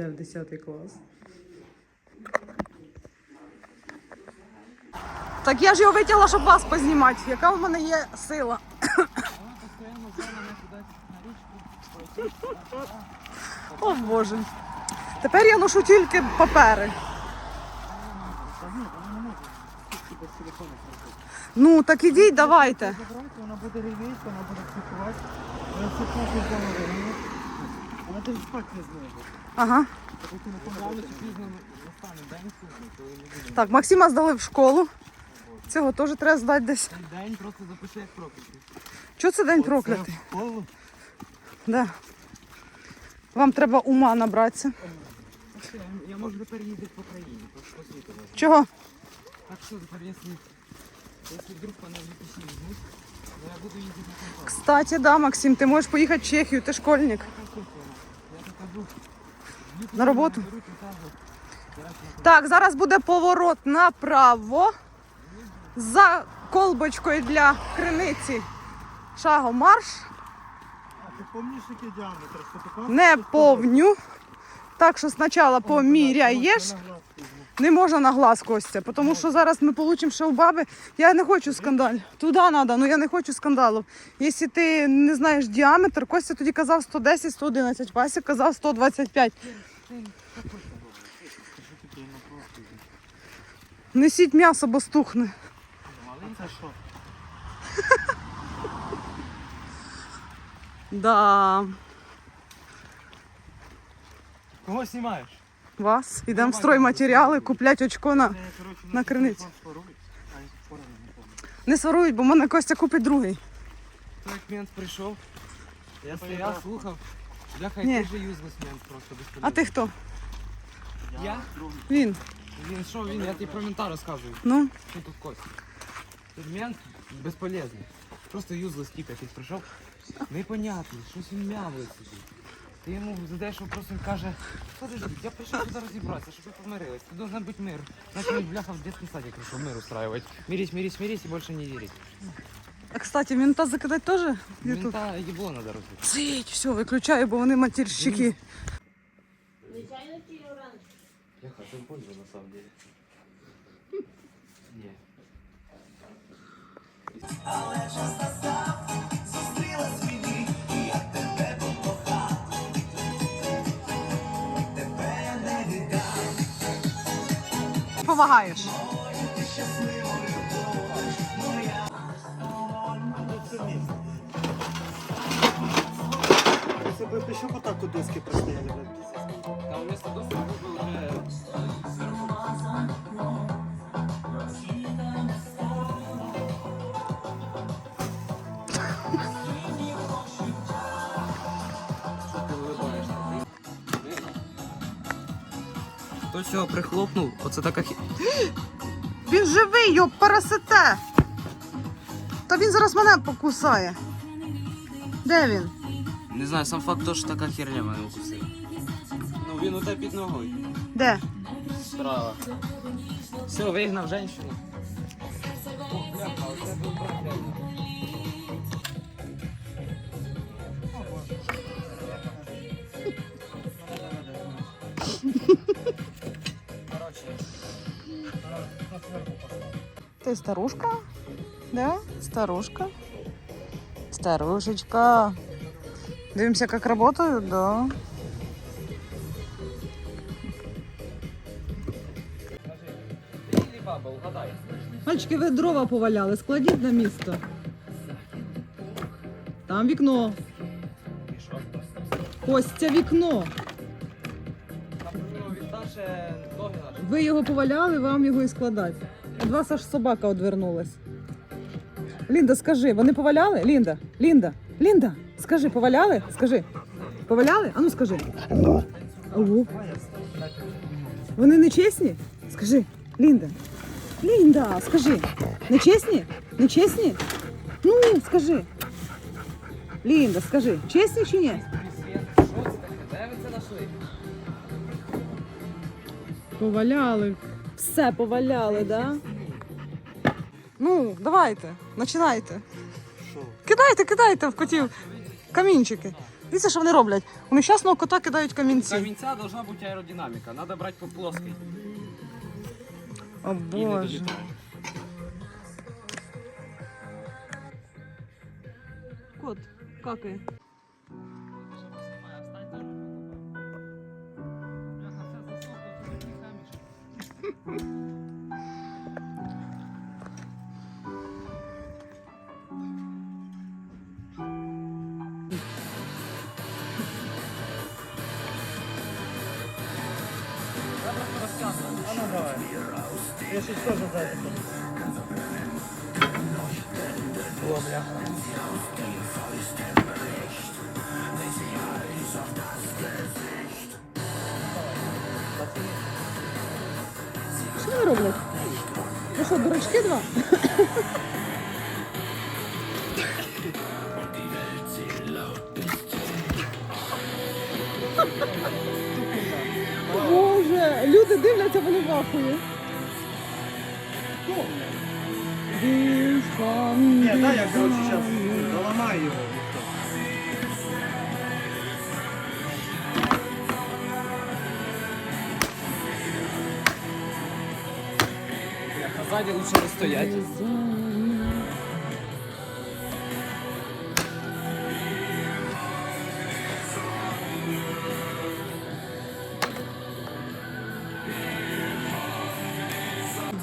йде в 10 клас. Так я ж його витягла, щоб вас познімати. Яка в мене є сила? О Боже. Тепер я ношу тільки папери. Ну, так ідіть, давайте. Вона буде ревіти, вона буде психувати. Психувати вдома спати не зможе. Ага. Рано чи пізно настане день сьогодні, коли не буде. Так, Максима здали в школу. Цього теж треба здати десь. День просто запиши як проклятий. Чого це день проклятий? В школу. Да. Вам треба ума набратися. Я, я можу тепер їздити по країні, по, по світу. навіть. Чого? Так що тепер, якщо, якщо вдруг мене в візьмуть, то я буду їздити на. Кстати, да, Максим, ти можеш поїхати в Чехію, ти школьник. На роботу. Так, зараз буде поворот направо. За колбочкою для криниці. Шагом марш. Не повню. Так що спочатку поміряєш. Не можна на глаз Костя, тому що зараз ми получимо ще у баби. Я не хочу скандаль. Туди треба, ну я не хочу скандалу. Якщо ти не знаєш діаметр, Костя тоді казав 110, 111, Вася казав 125. Несіть м'ясо, бо стухне. Це що? Да. Кого знімаєш? Вас. Ідемо в стройматеріали, куплять очко на. Я, На спору не сварують, бо в мене Костя купить другий. Той мент прийшов, я стояв, слухав. Бляха, який же юзлес мент просто без А ти хто? Я? Він. Він що, він, я тобі про мента розказую. Ну, Що тут кость? Тут мент безполезний. Просто юзлес тип якийсь прийшов. Непонятний, щось він мявить собі. Ти йому задаєш вопрос, він каже, подожди, я прийшов сюди розібратися, щоб ви помирились. Тут должен бути мир. Значить він бляха в дитячий садик прийшов мир устраивать. Мирись, мирись, мирись і більше не вірить. а кстати, мента закидати теж? Ютуб. Мента їбло надо розбити. Цить, все, виключаю, бо вони матірщики. Я хочу пользу на самом деле. Не. Помагаєш. Если бы еще вот так вот доски простояли, Та у нас доски Хто цього прихлопнув? Оце така хі... Він живий, йоп, парасите. Та він зараз мене покусає. Де він? Не знаю, сам факт то, що така херня мене укусила. Ну він у тебе під ногою. Де? Справа. Все, вигнав женщину. Ти старушка? Да? Старушка. Старушечка. Дивимося, як працюють, да. Мальчики, ви дрова поваляли, складіть на місто. Там вікно. Що? Костя вікно. Ну. Ви його поваляли, вам його і складати. Від вас аж собака одвернулась. Лінда, скажи, вони поваляли? Лінда, Лінда, Лінда, скажи, поваляли? Скажи. Поваляли? Ану скажи. Ого. Вони не чесні? Скажи, Лінда. Лінда, скажи. Не чесні? Не чесні? Ну, скажи. Лінда, скажи, чесні чи ні? Поваляли. Все поваляли, да? Ну, давайте, починайте. Що? Кидайте, кидайте в котів камінчики. Дивіться, що вони роблять. У нещасного кота кидають камінці. Камінця должна бути аеродинаміка. Надо брати по плоской. О І не боже. долітає. Кот, какає. А ну давай. Я щось теж зайду. Що вони роблять? Ви що, дурачки два? Люди дивляться, вони в ахуї. Ні, дай я, коротше, зараз доламаю його. А ззаді лучше не стоять.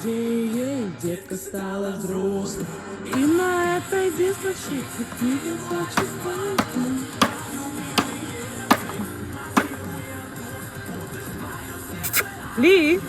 худеет, детка стала взрослой. И на этой дисочке кипится чистота. Ли!